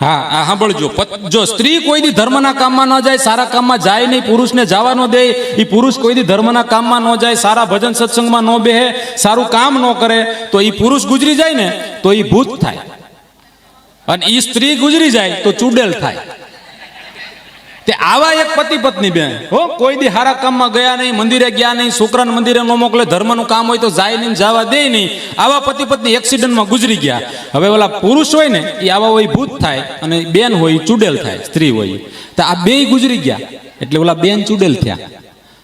હા, આ સાંભળજો. જો સ્ત્રી કોઈ દી ધર્મના કામમાં ન જાય, સારા કામમાં જાય નહીં, પુરુષને જવા ન દે એ પુરુષ કોઈ દી ધર્મના કામમાં ન જાય, સારા ભજન સત્સંગમાં ન બેહે, સારું કામ ન કરે, તો એ પુરુષ ગુજરી જાય ને, તો એ ભૂત થાય. અને એ સ્ત્રી ગુજરી જાય, તો ચુડેલ થાય. તે આવા એક પતિ પત્ની બેન. હો, કોઈ દી હારા કામમાં ગયા નહીં, મંદિરે ગયા નહીં છોકરાને મંદિરે ન મોકલે, ધર્મનું કામ હોય તો જાય નહીં, જવા દે નહીં. આવા પતિ પત્ની એક્સિડન્ટમાં ગુજરી ગયા. હવે ઓલા પુરુષ હોય ને એ આવા હોય ભૂત થાય અને બેન હોય ચૂડેલ થાય, સ્ત્રી હોય તો આ બે ગુજરી ગયા. એટલે ઓલા બેન ચુડેલ થયા.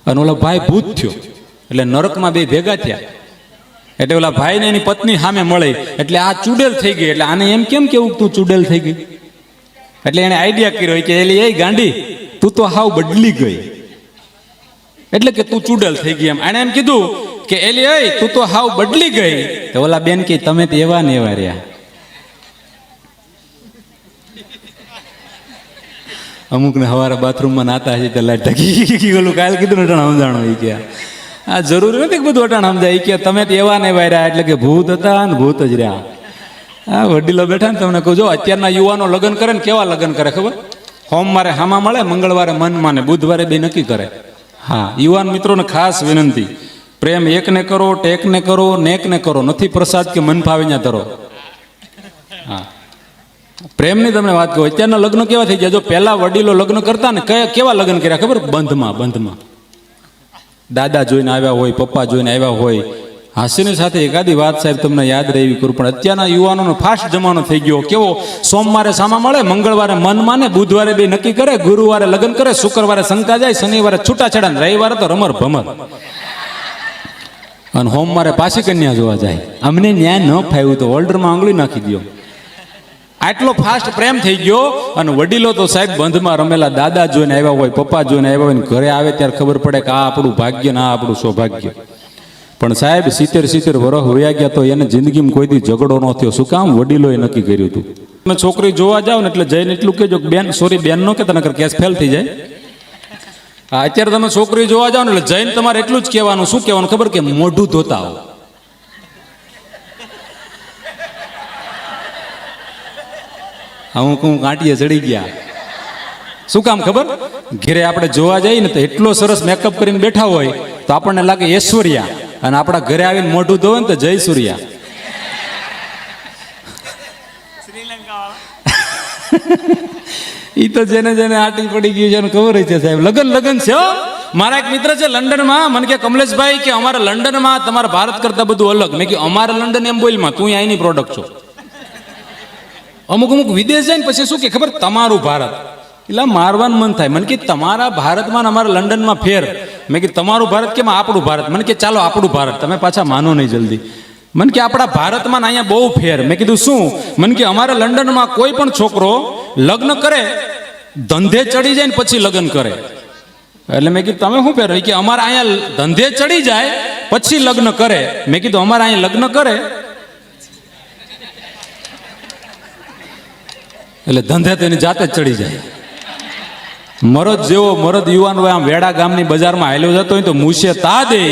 અને ઓલા ભાઈ ભૂત થયો. એટલે નરકમાં બે ભેગા થયા. એટલે ઓલા ભાઈને એની પત્ની સામે મળે. એટલે આ ચુડેલ થઈ ગઈ. એટલે આને એમ કેમ કેવું તું ચુડેલ થઈ ગઈ? એટલે એને આઈડિયા કર્યો, કે એલી એ ગાંડી, તું તો હાવ બદલી ગઈ. એટલે કે તું ચૂડલ થઈ ગઈ એમ. એને એમ કીધું કે, એલી એ તું તો હાવ બદલી ગઈ. તો ઓલા બેન કે, તમે તો એવા ને એવા રહ્યા. અમુક ને હવારે બાથરૂમમાં નાતા હશે પેલા ઢકી ઓલું કાલ કીધું ને, અટાણા સમજાણો એ કે. આ જરૂરી નથી બધું અટાણ સમજાય. કે, તમે તો એવા ને એવા રહ્યા. એટલે કે, ભૂત હતા ને ભૂત જ રહ્યા. હા, વડીલો બેઠા ને તમને કહું, જો અત્યારના યુવાનો લગ્ન કરે ને કેવા લગ્ન કરે ખબર? સોમવારે હામા મળે, મંગળવારે મન માને, બુધવારે બે નક્કી કરે. હા, યુવાન મિત્રોને ખાસ વિનંતી. પ્રેમ એકને કરો, ટેકને કરો, નેકને કરો, નથી પ્રસાદ કે મન ફાવે ત્યાં ધરો. હા. પ્રેમની તમને વાત કહું, અત્યારના લગ્ન કેવા થઈ ગયા? જો પહેલા વડીલો લગ્ન કરતા ને કયા કેવા લગ્ન કર્યા ખબર? બંધમાં બંધમાં. દાદા જોઈને આવ્યા હોય, પપ્પા જોઈને આવ્યા હોય હાસ્યની સાથે એકાદી વાત સાહેબ તમને યાદ રહેવી કરું પણ અત્યારના યુવાનોનો ફાસ્ટ જમાનો થઈ ગયો. કેવો? સોમવારે સામા મળે, મંગળવારે મન માને, બુધવારે બે નક્કી કરે, ગુરુવારે લગ્ન કરે, શુક્રવારે શંકા જાય, શનિવારે છૂટાછેડા રવિવારે તો રમર ભમર. અને હોમવારે પાછી કન્યા જોવા જાય. અમને ન્યાય ન ફાવ્યું તો હોલ્ડરમાં આંગળી નાખી દો આટલો ફાસ્ટ પ્રેમ થઈ ગયો અને વડીલો તો સાહેબ બંધમાં રમેલા દાદા જોઈને આવ્યા હોય, પપ્પા જોઈને આવ્યા હોય ઘરે આવે ત્યારે ખબર પડે કે આ આપણું ભાગ્ય ને આ આપણું સૌભાગ્ય. પણ સાહેબ, સિત્તેર સિત્તેર વર્ષ વયા ગયા તો એને જિંદગીમાં કોઈ દી ઝઘડો ન થયો. શું કામ વડીલોએ નક્કી કર્યું હતું? તમે છોકરી જોવા જાવ ને એટલે જઈને એટલું કહેજો બેન સોરી બેન નો કે તને કેસ ફેલ થઈ જાય. હા, અત્યારે તમે છોકરી જોવા જાવ ને એટલે જઈને તમારે એટલું જ કહેવાનું. શું કહેવાનું? ખબર કે મોઢું ધોતા આવો. અમુક કહું કાંટીએ ચડી ગયા. શું કામ ખબર? ઘેરે આપણે જોવા જઈએ ને તો એટલો સરસ મેકઅપ કરીને બેઠા હોય તો આપણને લાગે ઐશ્વર્યા. અને આપણા ઘરે આવીને મોઢું ધોવે ને તો જય સૂર્યા. એ તો જેને જેને આટી પડી ગયું છે એને ખબર છે સાહેબ. લગન લગન છે. મારા એક મિત્ર છે લંડનમાં. મને કે કમલેશભાઈ કે અમારા લંડનમાં તમારા ભારત કરતા બધું અલગ. મેં કે અમારા લંડન એમ બોલમાં, તું અહીંની પ્રોડક્ટ છો. અમુક અમુક વિદેશ જાય ને પછી શું કે, ખબર, તમારું ભારત. એટલે મારવાનું મન થાય. મને કે, તમારા ભારતમાં અમારા લંડનમાં ફેર. મેં કે તમારું ભારત કેમ? આપણું ભારત. મને કે, ચાલો, આપણું ભારત. તમે પાછા માનો નહીં જલ્દી. મને કે, આપણા ભારતમાં અહીંયા બહુ ફેર. મેં કીધું, શું? મને કે, અમારા લંડનમાં કોઈ પણ છોકરો લગ્ન કરે, ધંધે ચડી જાય ને પછી લગ્ન કરે. એટલે મેં કીધું, તમે શું પહેરો કે, અમારે અહીંયા ધંધે ચડી જાય, પછી લગ્ન કરે. મેં કીધું, અમારે અહીંયા લગ્ન કરે? એટલે ધંધે તેની જાતે જ ચડી જાય. મરદ જેવો મરદ યુવાન હોય, આમ વેડા ગામની બજારમાં હાલ્યો જતો હોય તો મૂસે તા દે.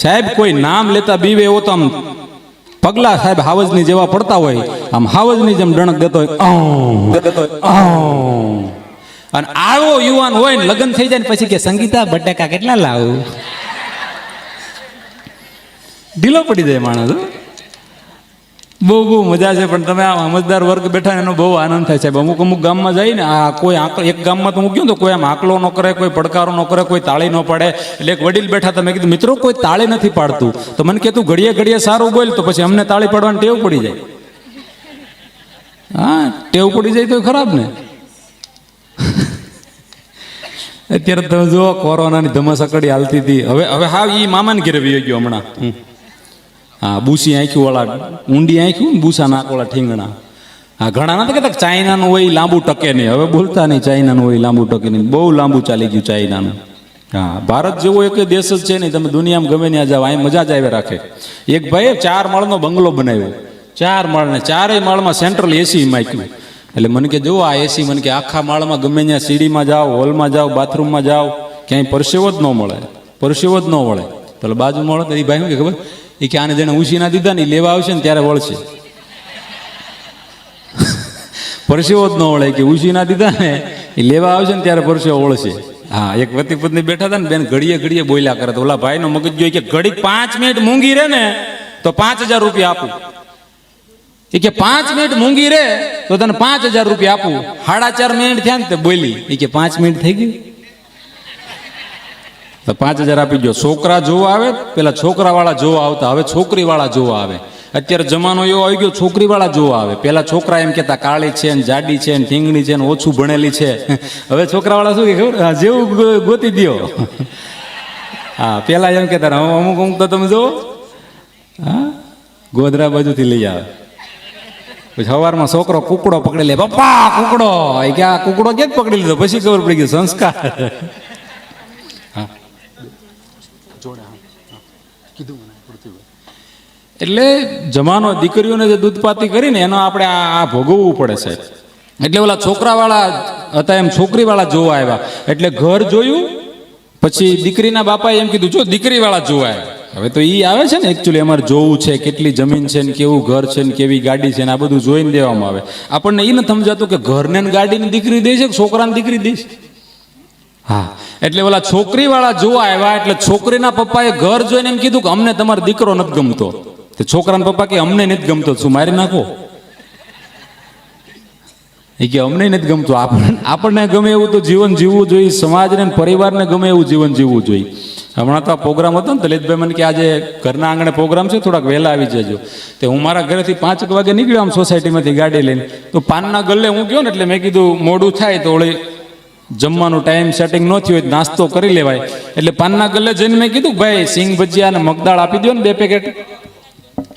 સાહેબ, કોઈ નામ લેતા બીવે એવો તો આમ પગલા સાહેબ હાવજની જેવા પડતા હોય. આમ હાવજની જેમ ડણક દેતો હોય અને આવો યુવાન હોય ને લગ્ન થઈ જાય ને પછી કે, સંગીતા, બટાકા કેટલા લાવું? ઢીલો પડી જાય માણસ. બહુ બહુ મજા છે, પણ તમે આ સમજદાર વર્ગ બેઠા એનો બહુ આનંદ થાય છે. અમુક અમુક ગામમાં જાય ને, આ કોઈ આંકલો એક ગામમાં તો હું ગયો તો કોઈ આમ આંકલો ન કરે, કોઈ પડકારો ન કરે, કોઈ તાળી ન પાડે. એટલે એક વડીલ બેઠા તમે કીધું, મિત્રો, કોઈ તાળી નથી પાડતું. તો મને કે, તું ઘડીએ ઘડીએ સારું બોલ, તો પછી અમને તાળી પાડવાની ટેવ પડી જાય. હા, ટેવ પડી જાય તો ખરાબ ને. અત્યારે તમે જુઓ, કોરોનાની ધમાસકડી હાલતી હતી. હવે હવે હા એ મામાને ઘેરે વી ગયો હમણાં. હમ. હા બુસી આંખ્યુંવાળા ઊંડી આંખ્યું બુસા નાકવાળા ઠીંગણા. હા, ઘણા નથી કહેતા ચાઇનાનું હોય લાંબુ ટકે નહીં. હવે બોલતા નહીં ચાઇનાનું હોય લાંબુ ટકે નહીં. બહુ લાંબુ ચાલી ગયું ચાઇનાનું. હા, ભારત જેવો એક દેશ જ છે નહીં. તમે દુનિયામાં ગમે ત્યાં જાઓ, અહીં મજા જ આવે રાખે. એક ભાઈએ ચાર માળનો બંગલો બનાવ્યો. ચાર માળને ચારેય માળમાં સેન્ટ્રલ એસી માક્યું એટલે મને કે જુઓ આ એસી મને કે આખા માળમાં ગમે ત્યાં સીડીમાં જાઓ હોલમાં જાઓ બાથરૂમમાં જાઓ, ક્યાંય પરસેવો જ ન મળે. પરસેવો જ ન મળે તો બાજુ મળે તો એ ભાઈ શું કે ખબર? એ કે આને જેને ઉછી ના દીધા ને લેવા આવશે ને ત્યારે વળશે. પરસેવો જ ન વળે કે ઉછી ના દીધા ને એ લેવા આવશે ને ત્યારે પરસેવો ઓળશે હા, એક પતિ પત્ની બેઠા હતા ને બેન ઘડીએ ઘડીએ બોલ્યા કરે તો, ઓલા ભાઈનો મગજ જોઈ કે ઘડીક પાંચ મિનિટ મૂંગી રહે ને તો પાંચ હજાર રૂપિયા આપું. એ કે, પાંચ મિનિટ મૂંગી રે તો તને પાંચ હજાર રૂપિયા આપું. સાડા ચાર મિનિટ થયા ને તે બોલી. એ કે, પાંચ મિનિટ થઈ ગઈ તો પાંચ હજાર આપી દો છોકરા જોવા આવે, પેલા છોકરા વાળા જોવા આવતા. હવે છોકરી વાળા જોવા આવે. અત્યારે જમાનો એવો આવી ગયો છોકરી વાળા જોવા આવે. પેલા છોકરા એમ કહેતા, કાળી છે ને, જાડી છે ને ઠીંગણી છે ને, ઓછું ભણેલી છે. હવે છોકરા વાળા શું ખબર જેવું ગોતી દ્યો. હા, પેલા એમ કહેતા "હવે અમુક અમુક તો તમે જો હા, ગોધરા બાજુથી લઈ આવે. પછી સવારમાં છોકરો કુકડો પકડી લે, પપ્પા, કુકડો. એ કે કુકડો ક્યાં પકડી લીધો? પછી ખબર પડી ગઈ, સંસ્કાર. એટલે જમાનો દીકરીઓને જે દૂધપાતી કરીને એનો આપણે આ ભોગવવું પડે છે. એટલે ઓલા છોકરાવાળા હતા એમ છોકરીવાળા જોવા આવ્યા. એટલે ઘર જોયું, પછી દીકરીના બાપાએ એમ કીધું, જો દીકરીવાળા જોવા આવ્યા. હવે તો એ આવે છે ને એકચ્યુઅલી અમારે જોવું છે, કેટલી જમીન છે ને કેવું ઘર છે ને કેવી ગાડી છે ને આ બધું જોઈને દેવામાં આવે. આપણને એ નથી સમજાતું કે ઘરને ને ગાડીને દીકરી દે છે કે છોકરાને દીકરી દે હા. એટલે ઓલા છોકરીવાળા જોવા આવ્યા, એટલે છોકરીના પપ્પાએ ઘર જોઈને એમ કીધું કે અમને તમારો દીકરો નથી ગમતો. તે છોકરાના પપ્પા કે, અમને નથી ગમતો, શું મારી નાખો? એ કે, અમને નથી ગમતું આપણને આપણને ગમે એવું તો જીવન જીવવું જોઈએ, સમાજને પરિવારને ગમે એવું જીવન જીવવું જોઈએ. હમણાં તો આ પ્રોગ્રામ હતો ને, દલિતભાઈ મને કે, આજે ઘરના આંગણે પ્રોગ્રામ છે, થોડાક વહેલા આવી જજો. તે હું મારા ઘરેથી પાંચ વાગે નીકળ્યો આમ સોસાયટીમાંથી ગાડી લઈને. તો પાનના ગલ્લે હું ગયો ને, એટલે મેં કીધું, મોડું થાય તો ઓળી જમવાનું ટાઈમ સેટિંગ ન થયું હોય નાસ્તો કરી લેવાય. એટલે પાનના ગલ્લે જઈને મેં કીધું, ભાઈ, સિંગ ભજીયા અને મગદાળ આપી દો ને બે પેકેટ.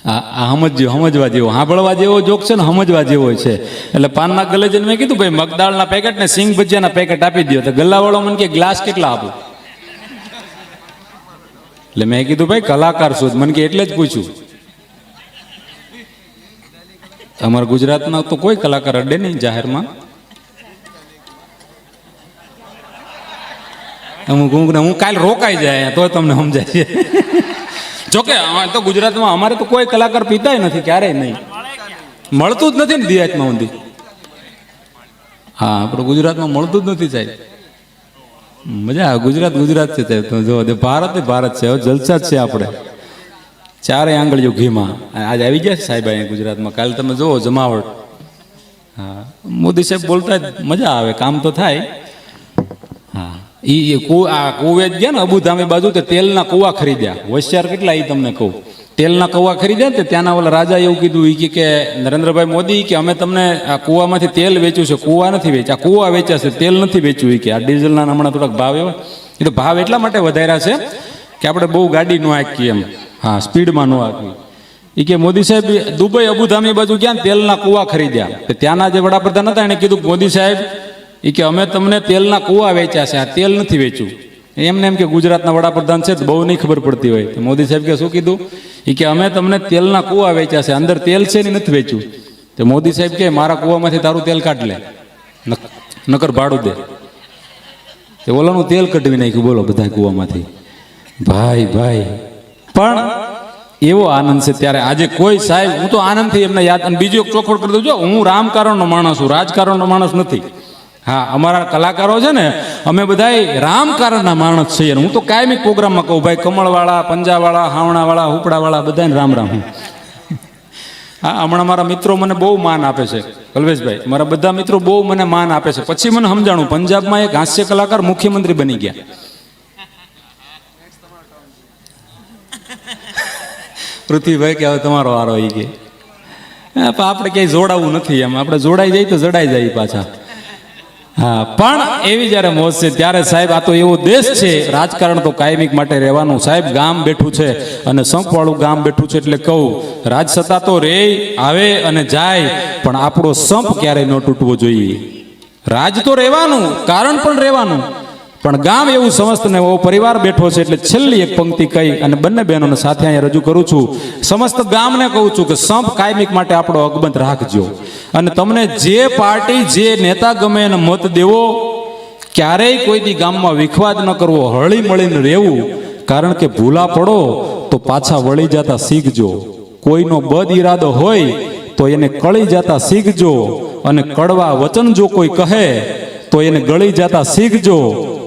આ સમજજો સમજવા જેવો, સાંભળવા જેવો જોક છે ને સમજવા જેવો છે. એટલે પાનના ગલ્લે જઈને મેં કીધું, ભાઈ, મગદાળના પેકેટ ને સિંગ ભજીયાના પેકેટ આપી દો તો ગલ્લાવાળો મને કે ગ્લાસ કેટલા આપું? એટલે મેં કીધું, ભાઈ, કલાકાર છું મને કે એટલે જ પૂછ્યું અમારા ગુજરાતના તો કોઈ કલાકાર અડે નહીં જાહેરમાં. અમુક હું કાલ રોકાઈ જાય તો તમને સમજાય છે. જોકે તો ગુજરાતમાં અમારે તો કોઈ કલાકાર પીતાય નથી, ક્યારેય નહીં. મળતું જ નથી ને દિયાતમાં ઊંધી. હા, આપણે ગુજરાતમાં મળતું જ નથી સાહેબ. મજા ગુજરાત ગુજરાત છે સાહેબ. જોવો ભારત ભારત છે જલસા જ છે આપણે. ચારે આંગળીઓ ઘીમાં. આજે આવી ગયા છે સાહેબ અહીંયા ગુજરાતમાં. કાલે તમે જુઓ, જમાવટ. હા, મોદી સાહેબ બોલતા જ મજા આવે, કામ તો થાય. એ કુ આ કુવેત ગયા ને અબુધામી બાજુ, તે તેલના કુવા ખરીદ્યા. હોશિયાર કેટલા એ તમને કહું? તેલના કુવા ખરીદ્યા ને ત્યાંના ઓલા રાજા એવું કીધું એ કે નરેન્દ્રભાઈ મોદી કે અમે તમને આ કુવામાંથી તેલ વેચ્યું છે. કુવા નથી વેચ્યા. કુવા વેચ્યા છે. તેલ નથી વેચ્યું એ કે. આ ડીઝલના હમણાં થોડાક ભાવ એવા. એ તો ભાવ એટલા માટે વધાર્યા છે કે આપણે બહુ ગાડી ન આંકીએ એમ. હા, સ્પીડમાં ન હાંકવી એ કે મોદી સાહેબ, દુબઈ અબુધાબી બાજુ ગયા ને તેલના કુવા ખરીદ્યા. ત્યાંના જે વડાપ્રધાન હતા, એને કીધું મોદી સાહેબ એ કે અમે તમને તેલના કૂવા વેચ્યા છે, આ તેલ નથી વેચ્યું. એમને એમ કે ગુજરાતના વડાપ્રધાન છે બહુ નહીં ખબર પડતી હોય. મોદી સાહેબ કે શું કીધું? એ કે અમે તમને તેલના કૂવા વેચ્યા છે, અંદર તેલ છે ને નથી વેચ્યું. તો મોદી સાહેબ કે મારા કૂવામાંથી તારું તેલ કાઢ લે. નક- નકર ભાડું દે. તે ઓલાનું તેલ કઢવી નાખ્યું, બોલો બધા કૂવામાંથી. ભાઈ ભાઈ. પણ એવો આનંદ છે ત્યારે આજે કોઈ સાહેબ, હું તો આનંદથી એમને યાદ, અને બીજું એક ચોખવડ કરી દઉં. છું હું રાજકારણનો માણસ છું, રાજકારણનો માણસ નથી. હા અમારા કલાકારો છે ને અમે બધા રામકારણના માણસ છીએ. હું તો કાયમી પ્રોગ્રામમાં કહું ભાઈ કમળવાળા પંજાવાળા હાવણાવાળા હુપડાવાળા બધાને રામ રામ હા. હમણાં મારા મિત્રો મને બહુ માન આપે છે કલ્વેશભાઈ મારા બધા મિત્રો બહુ મને માન આપે છે. પછી મને સમજાણું પંજાબમાં એક હાસ્ય કલાકાર મુખ્યમંત્રી બની ગયા. પૃથ્વીભાઈ કે હવે તમારો વારો આવી ગયો હા, પણ આપણે ક્યાંય જોડાવું નથી એમ. આપણે જોડાઈ જાય તો જડાઈ જાય પાછા. હા, પણ એવી જ્યારે મોજ છે, ત્યારે સાહેબ, આ તો એવો દેશ છે, રાજકારણ તો કાયમિક માટે રહેવાનું. સાહેબ, ગામ બેઠું છે અને સંપવાળું ગામ બેઠું છે એટલે કહું, રાજસત્તા તો રે, આવે અને જાય, પણ આપણો સંપ ક્યારેય ન તૂટવો જોઈએ. રાજ તો રહેવાનું, કારણ પણ રહેવાનું. પણ ગામ એવું સમસ્ત ને એવો પરિવાર બેઠો છે એટલે છેલ્લી એક પંક્તિ કહી અને બંને બહેનોને સાથે અહીંયા રજૂ કરું છું. સમસ્ત ગામને કહું છું કે સંપ કાયમિક માટે આપણો અકબંધ રાખજો. અને તમને જે પાર્ટી, જે નેતા ગમે એને મત દેવો, ક્યારેય કોઈ દી ગામમાં વિખવાદ ન કરવો હળી મળીને રહેવું. કારણ કે ભૂલા પડો તો પાછા વળી જતા શીખજો. કોઈનો બદ ઈરાદો હોય તો એને કળી જતા શીખજો. અને કડવા વચન જો કોઈ કહે તો એને ગળી જતા શીખજો.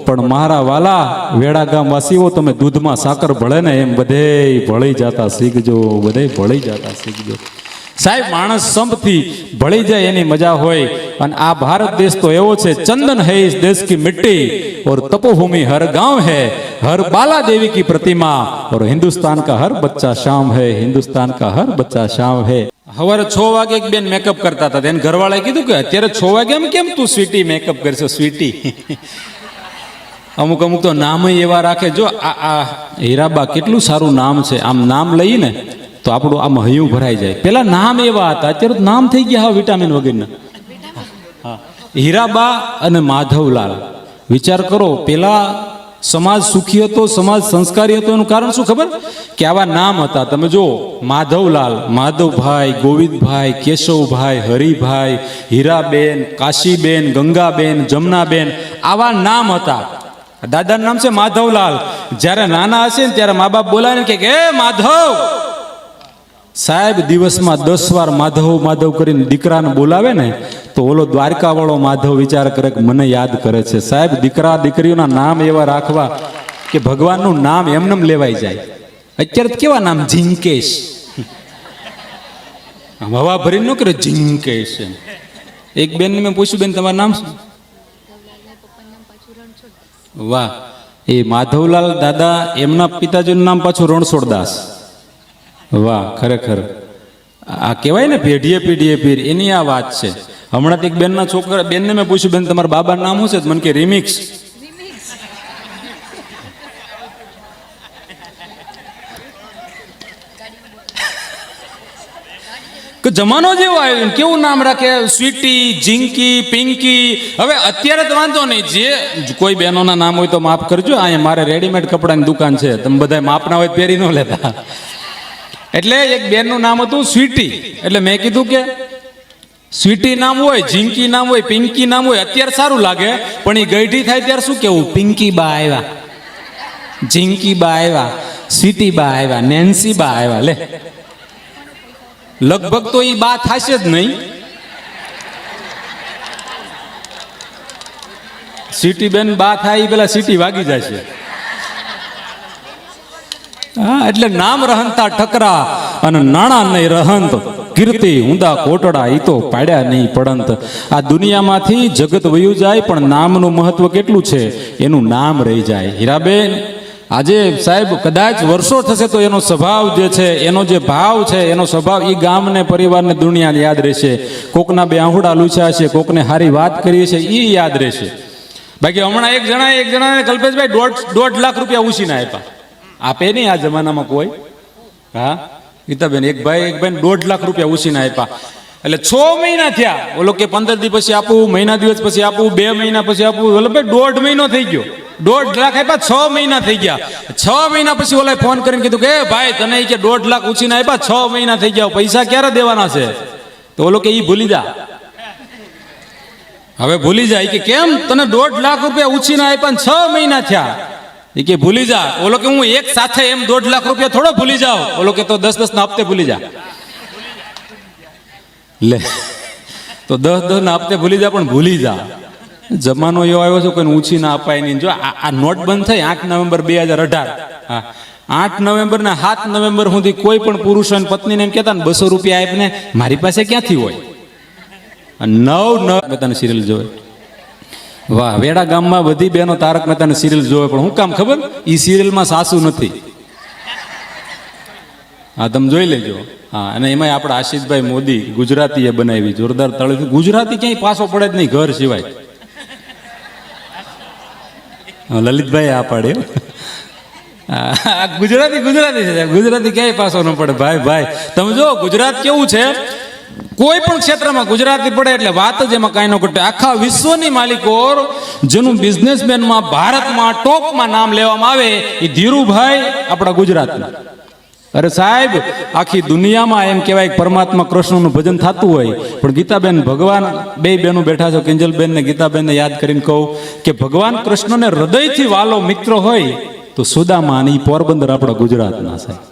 પણ મારા વાલા વેડા ગામ વાસીઓ તમે દૂધમાં સાકર ભળે ને એમ બધે ભળી જતા શીખજો બધે ભળી જતા શીખજો. સાહેબ, માણસ સંપથી ભળી જાય એની મજા હોય. અને આ ભારત દેશ તો એવો છે, ચંદન હે ઇસ દેશ કી મિટ્ટી, ઓર તપોભૂમિ હર ગાંવ હે, હર બાલા દેવી કી પ્રતિમા, ઓર હિન્દુસ્તાન કા હર બચ્ચા શામ હે, હિન્દુસ્તાન કા હર બચ્ચા શામ હે. હવારે છ વાગે એક બેન મેકઅપ કરતા હતા. એને ઘરવાળાએ કીધું કે અત્યારે છ વાગે એમ કેમ તું સ્વીટી મેકઅપ કરશે સ્વીટી અમુક અમુક તો નામ એવા રાખે. જો આ આ હીરાબા કેટલું સારું નામ છે. આમ નામ લઈએ ને તો આપણું આમ હૈયું ભરાઈ જાય. પેલા નામ એવા હતા. અત્યારે નામ થઈ ગયા હા વિટામિન વગરના. હા. હીરાબા અને માધવલાલ. વિચાર કરો, પેલા સમાજ સુખી હતો, સમાજ સંસ્કારી હતો એનું કારણ શું ખબર? કે આવા નામ હતા. તમે જો માધવલાલ, માધવભાઈ, ગોવિંદભાઈ, કેશવભાઈ, હરિભાઈ, હીરાબેન, કાશીબેન, ગંગાબેન, જમનાબેન, આવા નામ હતા. દાદાનું નામ છે માધવલાલ. જ્યારે નાના હશે ને ત્યારે મા બાપ બોલાવે કે માધવ! સાહેબ, દિવસમાં દસ વાર માધવ માધવ કરીને દીકરાને બોલાવે ને, તો ઓલો દ્વારકાવાળો માધવ વિચાર કરે કે મને યાદ કરે છે. સાહેબ, દીકરા, દીકરીઓના નામ એવા રાખવા કે ભગવાનનું નામ એમને લેવાઈ જાય. અત્યારે કેવા નામ? આમ હવા ભરીને ન કરે એમ. એક બેનને મેં પૂછ્યું, બેન, તમારું નામ શું? વાહ. એ માધવલાલ દાદા એમના પિતાજીનું નામ પાછું રણછોડદાસ. વાહ, ખરેખર. આ કહેવાય ને પેઢીએ પેઢીએ પીર એની આ વાત છે. હમણાં એક બેનના છોકરા, બેનને મેં પૂછ્યું, બેન, તમારા બાબાનું નામ શું છે? મને કે, રિમિક્સ. કે જમાનો જેવો આવ્યો કેવું નામ રાખે? સ્વીટી જિંકી પિંકી હવે અત્યારે તો વાંધો નહીં. જે કોઈ બહેનોના નામ હોય તો માફ કરજો. અહીંયા મારે રેડીમેડ કપડાની દુકાન છે. તમે બધા માપના હોય પહેરી ન લેતા. એટલે એક બેનનું નામ હતું સ્વીટી એટલે મેં કીધું કે સ્વીટી નામ હોય જિંકી નામ હોય પિંકી નામ હોય, અત્યારે સારું લાગે. પણ એ ગઈઢી થાય ત્યારે શું કેવું? પિંકી બા આવ્યા જિંકી બા આવ્યા સ્વીટી બા આવ્યા નેન્સી બા આવ્યા લે. લગભગ તો એ બા થશે જ નહીં. સિટી બેન બા થાય એ પેલા સિટી વાગી જશે હા, એટલે નામ રહંતા ઠકરા અને નાણા નહીં રહંત. કીર્તિ, ઊંધા કોટડા એ તો પાડ્યા નહીં પડંત. આ દુનિયામાંથી જગત વયું જાય, પણ નામનું મહત્વ કેટલું છે? એનું નામ રહી જાય. હીરાબેન આજે સાહેબ કદાચ વર્ષો થશે તો એનો સ્વભાવ જે છે, એનો જે ભાવ છે, એનો સ્વભાવ એ ગામને, પરિવારને, દુનિયાને યાદ રહેશે. કોકના બે આહુડા લૂછ્યા છે કોકને હારી વાત કરી છે એ યાદ રહેશે. બાકી હમણાં એક જણા એક જણાને કલ્પેશભાઈ દોઢ દોઢ લાખ રૂપિયા ઉછીને આપ્યા. આપે નહીં આ જમાનામાં કોઈ? હા? ગીતાબેન એક ભાઈ એક ભાઈ દોઢ લાખ રૂપિયા ઉછીને આપ્યા. એટલે છ મહિના થયા. ઓલો કે પંદર દિવસ પછી આપું, મહિના દિવસ પછી આપું, બે મહિના પછી આપું. ઓલો ભાઈ દોઢ મહિનો થઈ ગયો. દોઢ લાખ આપ્યા, છ મહિના થઈ ગયા. છ મહિના પછી ઓલા ફોન કરીને કીધું કે ભાઈ, તને કે દોઢ લાખ ઉછીને આપ્યા, છ મહિના થઈ ગયા, પૈસા ક્યારે દેવાના છે? તો ઓલો કે એ ભૂલી જા. હવે ભૂલી જાય કે, કેમ? તને દોઢ લાખ રૂપિયા ઉછીને આપ્યા છ મહિના થયા. એ કે, ભૂલી જા. ઓલો કે, હું એક સાથે એમ દોઢ લાખ રૂપિયા થોડો ભૂલી જાઓ ઓલો કે, તો દસ દસ ના હપ્તે ભૂલી જા. લે. તો દસ દસ ના હપ્તે ભૂલી જા, પણ ભૂલી જા. જમાનો એવો આવ્યો છે કોઈ ઊંચી ના અપાય નહીં. જો આ નોટ બંધ થઈ, આઠ નવેમ્બર બે હજાર અઢાર. હા. આઠ નવેમ્બર ને સાત નવેમ્બર સુધી કોઈ પણ પુરુષ અને પત્નીને એમ કહેતા ને, બસો રૂપિયા આપને મારી પાસે ક્યાંથી હોય? નવ નવ મહેતાની સિરિયલ જોવે વાહ, વેડા ગામમાં બધી બહેનો તારક મહેતાની સિરિયલ જોવે, પણ હું કામ ખબર? એ સિરિયલમાં સાસુ નથી. હા, તમે જોઈ લેજો. હા, અને એમાં આપણા આશિષભાઈ મોદી ગુજરાતીએ બનાવી, જોરદાર તળી ગુજરાતી ક્યાંય પાછો પડે જ નહીં, ઘર સિવાય. લલિતભાઈ આ પાડ્યો આ ગુજરાતી ગુજરાતી છે. ગુજરાતી ક્યાંય પાસો ન પડે. ભાઈ ભાઈ, તમે જો ગુજરાત કેવું છે? કોઈ પણ ક્ષેત્રમાં ગુજરાતી પડે એટલે વાત જ એમાં કાંઈ ન ઘટે આખા વિશ્વની માલિકો જેનું બિઝનેસમેનમાં ભારતમાં ટોપમાં નામ લેવામાં આવે એ ધીરુભાઈ આપણા ગુજરાતના. અરે સાહેબ, આખી દુનિયામાં એમ કહેવાય પરમાત્મા કૃષ્ણનું ભજન થતું હોય, પણ ગીતાબેન ભગવાન, બે બહેનો બેઠા છો કિંજલબેન ને ગીતાબેનને યાદ કરીને કહું કે ભગવાન કૃષ્ણને હૃદયથી વાલો મિત્ર હોય, તો સુદામા અને પોરબંદર આપણા ગુજરાતના સાહેબ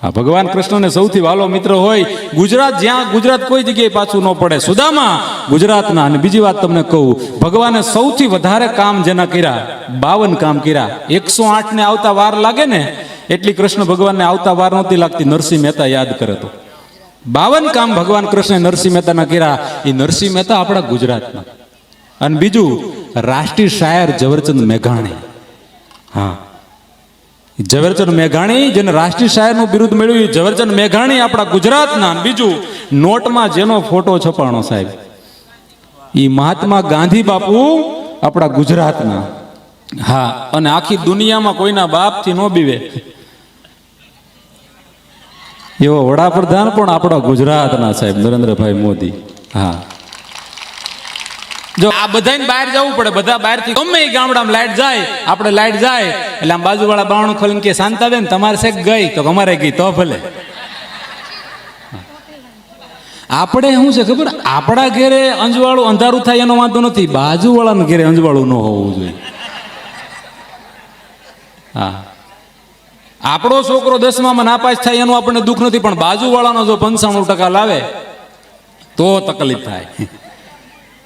હા, ભગવાન કૃષ્ણને સૌથી વાલો મિત્ર હોય, ગુજરાત જ્યાં, ગુજરાત કોઈ જગ્યાએ પાછું ન પડે. સુદામા, ગુજરાતના, અને બીજી વાત તમને કહું, ભગવાને સૌથી વધારે કામ જેના કર્યા, બાવન કામ કર્યા. એકસો આઠ ને આવતા વાર લાગે ને એટલી કૃષ્ણ ભગવાનને આવતા વાર નહોતી લાગતી, નરસિંહ મહેતા યાદ કરે તો. બાવન કામ ભગવાન કૃષ્ણ નરસિંહ મહેતાના કર્યા. એ નરસિંહ મહેતા આપણા ગુજરાતના. અને બીજું, રાષ્ટ્રીય શાયર ઝવેરચંદ મેઘાણી. હા. ઝવેરચંદ મેઘાણી, જેને રાષ્ટ્રીય શાયરનું બિરુદ મેળવ્યું એ ઝવેરચંદ મેઘાણી આપણા ગુજરાતના. બીજું, નોટમાં જેનો ફોટો છપાણો સાહેબ. એ મહાત્મા ગાંધી બાપુ આપણા ગુજરાતના. હા, અને આખી દુનિયામાં કોઈના બાપથી ન બીવે. એવો વડાપ્રધાન પણ આપણા ગુજરાતના સાહેબ, નરેન્દ્રભાઈ મોદી. હા. જો આ બધાને બહાર જવું પડે, બધા બહારથી ગમે એ ગામડામાં લાઈટ જાય, આપણે લાઈટ જાય, એટલે આમ બાજુવાળા બાવણું ખોલીને કે શાંતાબેન, તમારે શેક ગઈ? તો અમારે ગઈ, તો ભલે. આપણે શું છે ખબર? આપણા ઘેરે અંજવાળું અંધારું થાય એનો વાંધો નથી. બાજુવાળાના ઘેરે અંજવાળું ન હોવું જોઈએ. હા. આપણો છોકરો દસમામાં નાપાસ થાય, એનું આપણને દુઃખ નથી, પણ બાજુવાળાનો જો પંચાણું ટકા લાવે, તો તકલીફ થાય.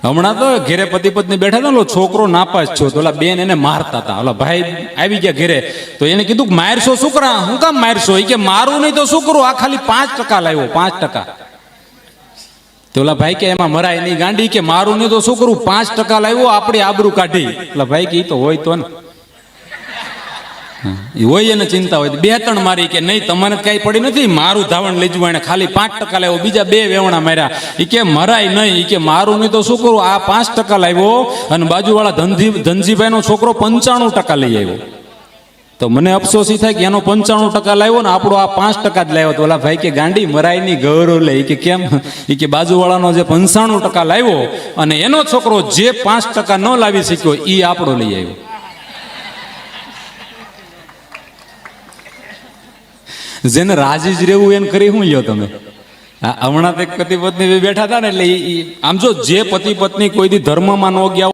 હમણાં તો ઘેરે પતિ પત્ની બેઠા હતા છોકરો નાપાસ છો તો, ઓલા બેન એને મારતા હતા. ઓલા ભાઈ આવી ગયા ઘેરે, તો એને કીધું કે મારશો છોકરા, હું કામ મારશો? એ કે મારું નહીં તો શું આ ખાલી પાંચ ટકા લાવ્યો, પાંચ ટકા. તો ઓલા ભાઈ કે એમાં મરાય નહીં ગાંડી કે મારું નહીં તો શું કરું પાંચ ટકા લાવ્યો, આપણી આબરૂ કાઢી. ઓલા ભાઈ કે એ તો હોય તો ને. એ હોય એને ચિંતા હોય. બે ત્રણ મારી કે નહીં, તમને કઈ પડી નથી? મારું ધાવણ લઈ જવું એને ખાલી પાંચ ટકા લાવ્યો. બીજા બે વેવણા માર્યા. એ કે મરાય નહીં. એ કે મારું નહીં તો શું કરું? આ પાંચ ટકા લાવ્યો અને બાજુવાળા ધનજી ધનજીભાઈનો છોકરો પંચાણું ટકા લઈ આવ્યો. તો મને અફસોસ એ થાય કે એનો પંચાણું ટકા લાવ્યો ને આપણો આ પાંચ ટકા જ લાવ્યો. તો ઓલા ભાઈ કે, ગાંડી, મરાયની ગૌરવ લે. કે, કેમ? એ કે, બાજુવાળાનો જે પંચાણું ટકા લાવ્યો અને એનો છોકરો જે પાંચ ટકા ન લાવી શક્યો એ આપણો લઈ આવ્યો. જેને રાજી જ રહેવું એને કરી શું લ્યો તમે? હમણાં તો પતિ પત્ની બેઠા હતા ને એટલે આમ જો જે પતિ પત્ની કોઈ દી ધર્મમાં ન ગયા